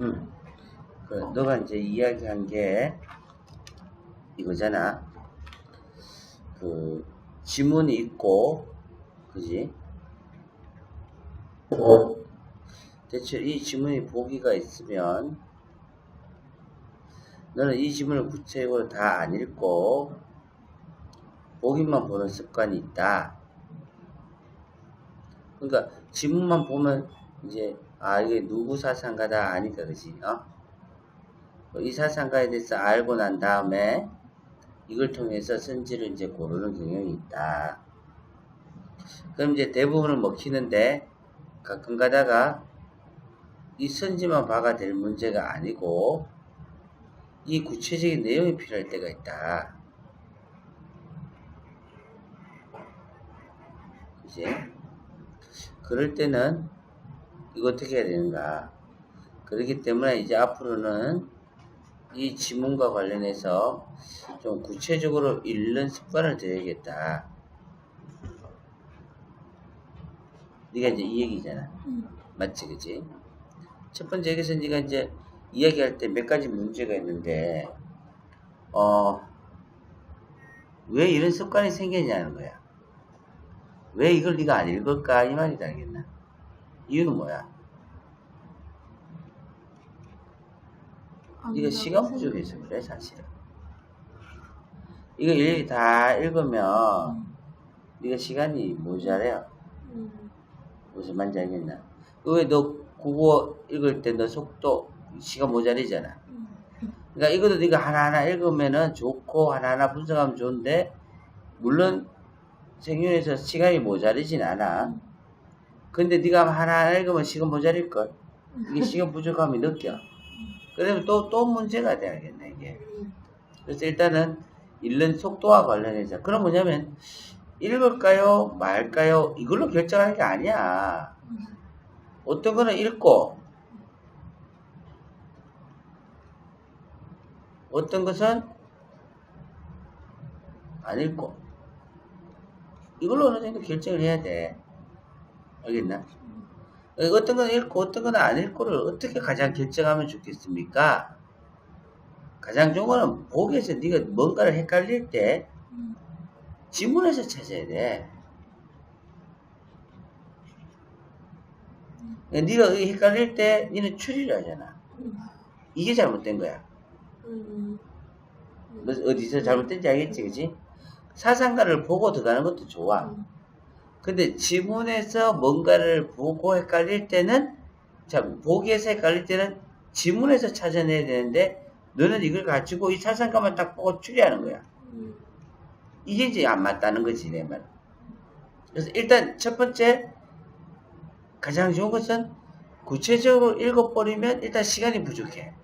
응. 그 너가 이제 이야기한 게 이거잖아. 그 지문이 있고, 그지? 어. 대체 이 지문이 보기가 있으면 너는 이 지문을 구체적으로 다 안 읽고 보기만 보는 습관이 있다. 그러니까 지문만 보면 이제 아 이게 누구 사상가다 아니다 그지? 어? 이 사상가에 대해서 알고 난 다음에 이걸 통해서 선지를 이제 고르는 경향이 있다. 그럼 이제 대부분을 먹히는데 가끔 가다가 이 선지만 봐가 될 문제가 아니고 이 구체적인 내용이 필요할 때가 있다. 이제 그럴 때는 이거 어떻게 해야 되는가? 그렇기 때문에 이제 앞으로는 이 지문과 관련해서 좀 구체적으로 읽는 습관을 들여야겠다. 네가 이제 이 얘기잖아. 응. 맞지, 그지? 첫 번째 여기서 네가 이제 이야기할 때 몇 가지 문제가 있는데, 어, 왜 이런 습관이 생겼냐는 거야. 왜 이걸 네가 안 읽을까? 이 말이다, 알겠나? 이유는 뭐야? 나가서 시간 부족해서 그래, 사실은. 이거 일일이 다 읽으면 응. 네가 시간이 모자라요. 응. 무슨 말인지 알겠나? 왜너 국어 읽을 때 너 속도 시간 모자리잖아. 응. 그러니까 이것도 네가 하나하나 읽으면은 좋고 하나하나 분석하면 좋은데 물론 생윤에서 시간이 모자리진 않아. 근데 네가 하나하나 읽으면 시간 모자릴 걸. 이게 시간 부족함이 느껴. 그러면 또 또 문제가 돼 알겠나 이게. 그래서 일단은 읽는 속도와 관련해서 그럼 뭐냐면 읽을까요 말까요 이걸로 결정하는 게 아니야. 어떤 거는 읽고 어떤 것은 안 읽고 이걸로 어느 정도 결정을 해야 돼. 알겠나? 어떤 건 읽고 어떤 건 안 읽고를 어떻게 가장 결정하면 좋겠습니까? 가장 좋은 거는 보기에서 네가 뭔가를 헷갈릴 때 응. 지문에서 찾아야 돼. 네가 헷갈릴 때 니는 추리를 하잖아. 이게 잘못된 거야. 응. 너 어디서 잘못된지 알겠지, 그지? 사상가를 보고 들어가는 것도 좋아. 응. 근데 지문에서 뭔가를 보고 헷갈릴 때는, 자, 보기에서 헷갈릴 때는 지문에서 찾아내야 되는데, 너는 이걸 가지고 이 사상가만 딱 보고 추리하는 거야. 응. 이게 이제 안 맞다는 거지, 내 말. 그래서 일단 첫 번째, 가장 좋은 것은 구체적으로 읽어버리면 일단 시간이 부족해.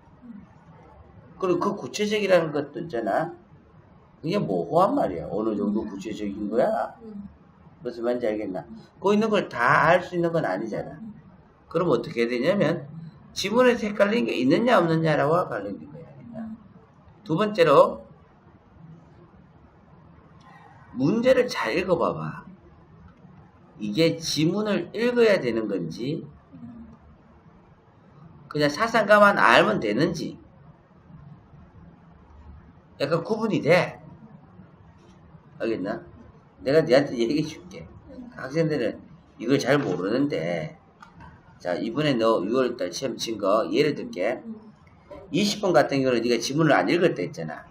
그리고 그 구체적이라는 것도 있잖아. 이게 모호한 말이야. 어느 정도 구체적인 거야. 응. 무슨 말인지 알겠나? 거기 있는 걸 다 알 수 있는 건 아니잖아. 그럼 어떻게 되냐면, 지문에서 헷갈린 게 있느냐 없느냐라고 관련된 거야. 두 번째로, 문제를 잘 읽어봐봐. 이게 지문을 읽어야 되는 건지, 그냥 사상가만 알면 되는지, 약간 구분이 돼. 알겠나? 내가 너한테 얘기해 줄게. 학생들은 이걸 잘 모르는데, 자, 이번에 너 6월달 시험 친 거, 예를 들게, 20번 같은 경우는 네가 지문을 안 읽을 때 있잖아.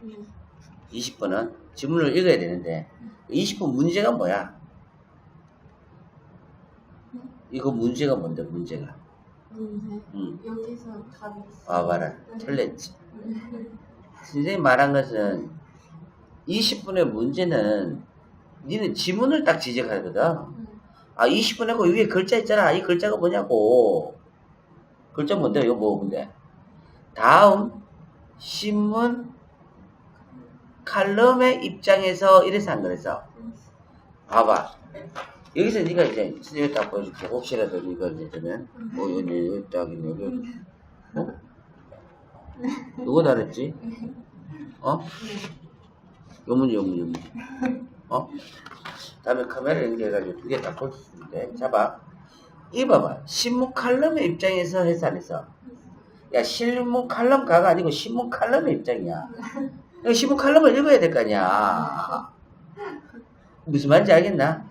20번은 지문을 읽어야 되는데, 20번 문제가 뭐야? 이거 문제가 뭔데, 문제가? 문제. 응. 여기서 답이 있어. 아, 봐라. 틀렸지. 선생님 말한 것은 20분의 문제는 니는 지문을 딱 지적하거든. 응. 아, 20분 하고 위에 글자 있잖아. 이 글자가 뭐냐고. 글자 뭔데? 이거 뭐 뭔데? 다음 신문 칼럼의 입장에서 이래서 안 그래서 봐봐. 여기서 네가 이제 선생님 딱 보여줄게. 혹시라도 이걸 이제 되면 어 여기 여기 딱 있네. 여기 어? 누가 다랬지? 어? 요문 요문 요문 어? 다음에 카메라 연결해가지고 두 개 다 볼 수 있는데 잡아 이 봐봐 신문 칼럼의 입장에서 해서 안 해서 야 실문 칼럼가가 아니고 신문 칼럼의 입장이야. 야, 신문 칼럼을 읽어야 될 거 아니야. 무슨 말인지 알겠나?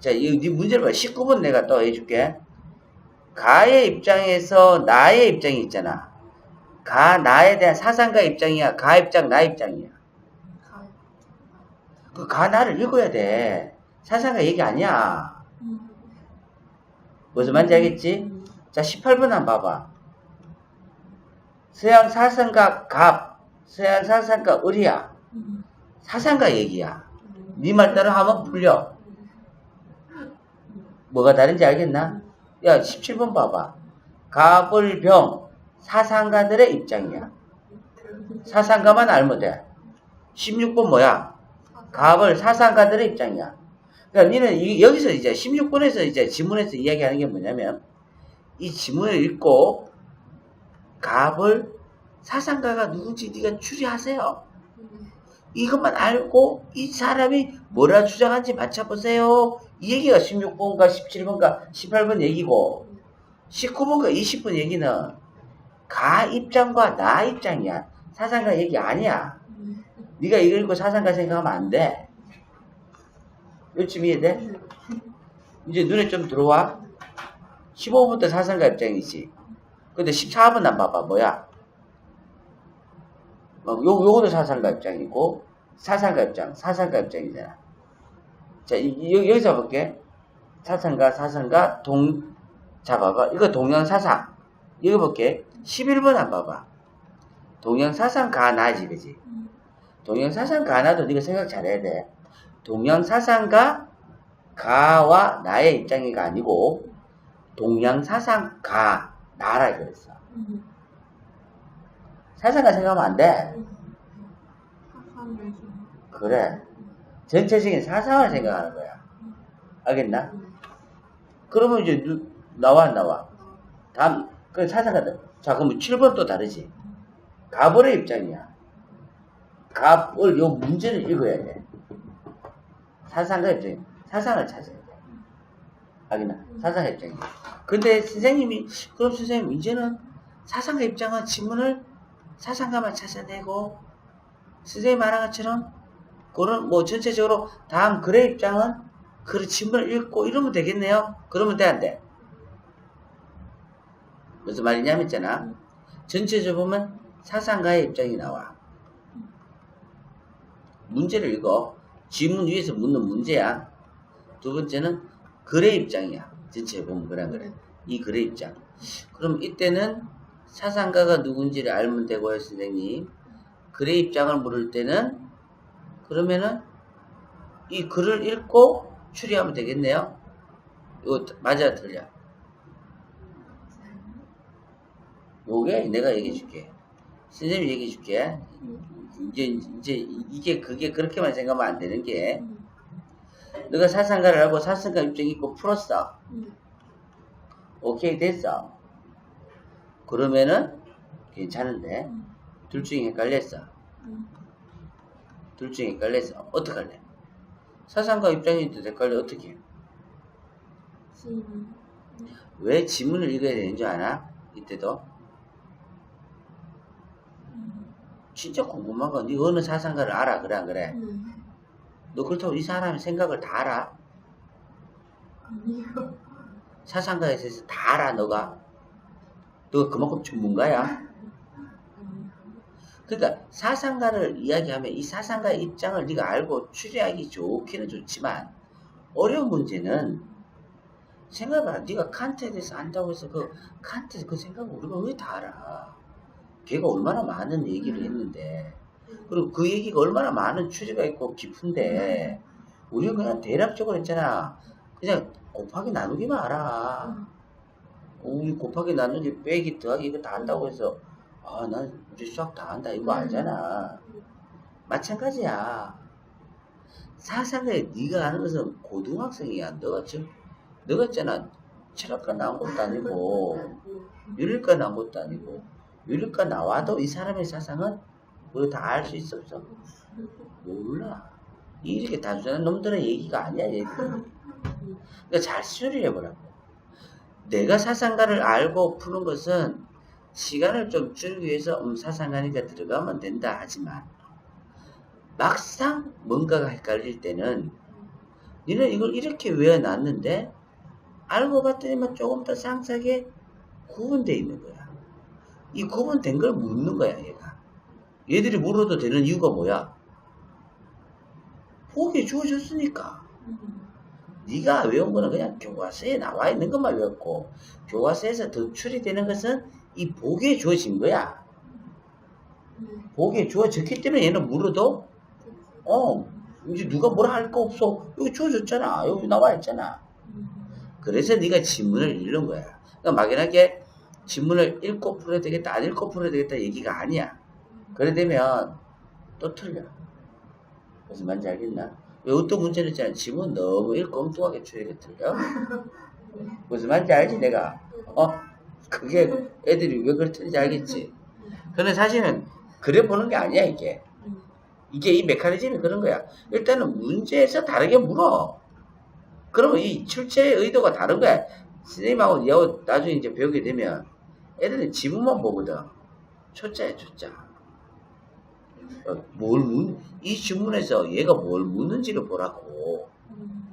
자, 이, 네 문제를 봐. 19번 내가 또 해줄게. 가의 입장에서 나의 입장이 있잖아. 가, 나에 대한 사상가 입장이야. 가 입장, 나 입장이야. 가. 그 가, 나를 읽어야 돼. 사상가 얘기 아니야. 음. 무슨 말인지 알겠지? 자, 18번 한번 봐봐. 서양 사상가 갑, 서양 사상가 을이야. 음. 사상가 얘기야. 네 말대로 하면 풀려. 뭐가 다른지 알겠나? 야, 17번 봐봐. 갑을병, 사상가들의 입장이야. 사상가만 알면 돼. 16번 뭐야? 갑을 사상가들의 입장이야. 그러니까 니는 이- 여기서 이제 16번에서 이제 지문에서 이야기하는 게 뭐냐면 이 지문을 읽고 갑을 사상가가 누군지 네가 추리하세요. 이것만 알고 이 사람이 뭐라 주장한지 맞춰보세요. 이 얘기가 16번과 17번과 18번 얘기고 19번과 20번 얘기는 가 입장과 나 입장이야. 사상가 얘기 아니야. 음. 네가 이거 읽고 사상가 생각하면 안 돼. 요즘 이해돼? 이제 눈에 좀 들어와. 15번부터 사상가 입장이지. 근데 14번 안 봐봐. 뭐야? 어, 요, 요거도 사상가 입장이고, 사상가 입장, 사상가 입장이잖아. 자, 여기, 여기서 볼게. 사상가, 사상가, 동, 자, 봐봐. 이거 동양사상. 이거 볼게. 11번 안 봐봐. 동양사상 가 나지, 그지? 음. 동양사상 가나도 네가 생각 잘해야 돼. 동양사상가 가와 나의 입장이가 아니고 동양사상 가 나라. 음. 사상가 생각하면 안 돼. 그래. 전체적인 사상을 생각하는 거야. 알겠나? 그러면 이제 누- 나와 안 나와? 다음 그 사상가들. 자 그럼 7번 또 다르지. 갑을의 입장이야. 갑을 요 문제를 읽어야 돼. 사상가 입장. 사상을 찾아야 돼. 알겠나? 사상가 입장이야. 근데 선생님이 그럼 선생님 이제는 사상가 입장은 지문을 사상가만 찾아내고 선생님 말한 것처럼 그런 뭐 전체적으로 다음 글의 입장은 그 지문을 읽고 이러면 되겠네요. 그러면 돼 안 돼? 무슨 말이냐면 있잖아. 전체적으로 보면 사상가의 입장이 나와. 문제를 읽어. 지문 위에서 묻는 문제야. 두 번째는 글의 입장이야. 전체 보면 그런 거래. 이 글의 입장. 그럼 이때는 사상가가 누군지를 알면 되고요, 선생님. 글의 입장을 물을 때는 그러면은 이 글을 읽고 추리하면 되겠네요. 이거 맞아 틀려? 요게 내가 얘기해 줄게. 선생님이 얘기해 줄게. 이제 이제 이게 그게 그렇게만 생각하면 안 되는 게 음. 너가 사상가를 알고 사상가 입장 있고 풀었어. 음. 오케이 됐어. 그러면은 괜찮은데 둘 중에 헷갈렸어. 음. 둘 중에 헷갈렸어. 어떡할래? 사상가 입장인데 헷갈려 어떻게? 해? 지문. 왜 지문을 읽어야 되는 줄 아나? 이때도 음. 진짜 궁금한 건 네가 어느 사상가를 알아 그래 안 그래? 음. 너 그렇다고 이 사람의 생각을 다 알아? 아니요. 사상가에 대해서 다 알아 너가? 너가 그만큼 전문가야? 음. 그러니까 사상가를 이야기하면 이 사상가의 입장을 네가 알고 추리하기 좋기는 좋지만 어려운 문제는 생각해봐 네가 칸트에 대해서 안다고 해서 그 칸트 그 생각을 우리가 왜 다 알아 걔가 얼마나 많은 얘기를 했는데 그리고 그 얘기가 얼마나 많은 추리가 있고 깊은데 우리는 그냥 대략적으로 했잖아 그냥 곱하기 나누기만 알아 우리 곱하기 나누기 빼기 더하기 이거 다 한다고 해서 아, 난 우리 수학 다 한다. 이거 알잖아. 마찬가지야. 사상에 네가 아는 것은 고등학생이야. 너가 지금 너가 있잖아. 철학과 나온 것도 아니고 윤리과 나온 것도 아니고 윤리과 나와도 이 사람의 사상은 우리가 다알 수 있어 없어? 몰라. 이렇게 단순한 놈들의 얘기가 아니야 얘들. 그러니까 잘 수리해 보라고. 내가 사상가를 알고 푸는 것은 시간을 좀 줄이기 위해서 음, 사상하니까 들어가면 된다 하지만 막상 뭔가가 헷갈릴 때는 니는 이걸 이렇게 외워놨는데 알고 봤더니만 조금 더 상세하게 구분되어 있는 거야. 이 구분된 걸 묻는 거야, 얘가. 얘들이 물어도 되는 이유가 뭐야? 보기 주어졌으니까. 음. 네가 외운 거는 그냥 교과서에 나와 있는 것만 외웠고 교과서에서 더 추리되는 것은 이 보기에 주어진 거야. 네. 보기에 주어졌기 때문에 얘는 물어도 어 이제 누가 뭐라 할 거 없어. 여기 주어졌잖아. 여기 나와 있잖아. 음. 그래서 네가 지문을 읽는 거야. 그러니까 막연하게 지문을 읽고 풀어야 되겠다, 안 읽고 풀어야 되겠다 얘기가 아니야. 그래 되면 또 틀려. 무슨 말인지 알겠나? 왜 어떤 문제는 있잖아. 지문 너무 읽고 엉뚱하게 추리가 틀려. 무슨 말인지 알지, 내가? 어? 그게 애들이 왜 그렇든지 알겠지? 근데 사실은 그래 보는 게 아니야, 이게. 음. 이게 이 메커니즘이 그런 거야. 일단은 문제에서 다르게 물어. 그러면 이 출제의 의도가 다른 거야. 선생님하고 여 나중에 이제 배우게 되면 애들은 지문만 보거든. 초짜야, 초짜. 어, 뭘 묻, 이 지문에서 얘가 뭘 묻는지를 보라고. 음.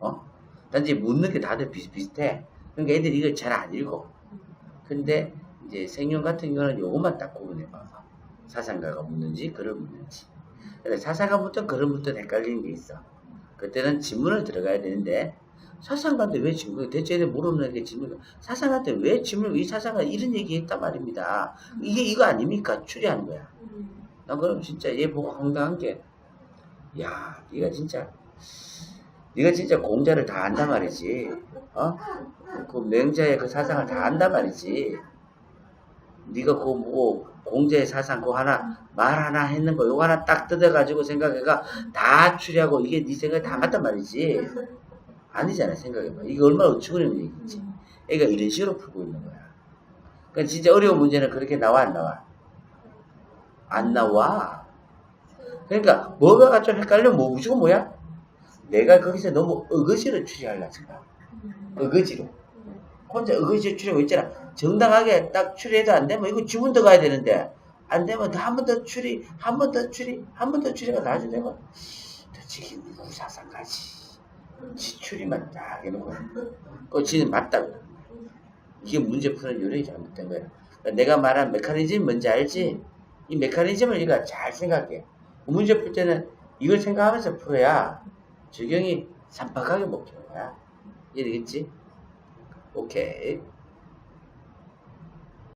어? 단지 묻는 게 다들 비슷비슷해. 그러니까 애들이 이걸 잘 안 읽어. 근데 이제 생윤 같은 경우는 요것만 딱 구분해 봐봐. 사상가가 묻는지 글을 묻는지. 근데 사상가 묻든 글을 묻든 헷갈리는 게 있어. 그때는 지문을 들어가야 되는데 사상가한테 왜 지문 대체 애들 물어보는 게 지문 사상가한테 왜 지문 이 사상가 이런 얘기 했단 말입니다. 이게 이거 아닙니까? 추리하는 거야. 음. 난 그럼 진짜 얘 보고 황당한 게, 야, 네가 진짜, 네가 진짜 공자를 다 안단 말이지, 어? 그 맹자의 그 사상을 다 안단 말이지. 네가 그거 뭐 공자의 사상 그거 하나 말 하나 했는 거, 요거 하나 딱 뜯어가지고 생각해가 다 추리하고 이게 네 생각이 다 맞단 말이지. 아니잖아 생각해봐. 이게 얼마나 어처구니없는 얘기지. 음. 애가 이런 식으로 풀고 있는 거야. 그러니까 진짜 어려운 문제는 그렇게 나와 안 나와? 안 나와. 그러니까 뭐가 좀 헷갈리면 뭐 무조건 뭐야? 내가 거기서 너무 어거지로 추리하려고 생각. 음. 어거지로. 음. 혼자 어거지로 추리하고 있잖아. 정당하게 딱 추리해도 안 되면 이거 지문 더 가야 되는데 안 되면 한 번 더 추리, 한 번 더 추리, 한 번 더 추리가 나중에 되면 도대체 누구 사상가지? 지 추리만 딱 해놓고 그 지는 맞다고. 이게 문제 푸는 요령이 잘못된 거야. 그러니까 내가 말한 메커니즘 뭔지 알지? 이 메커니즘을 네가 잘 생각해. 문제 풀 때는 이걸 생각하면서 풀어야 적용이 삼박하게 먹히는 거야. 이해되겠지? 오케이.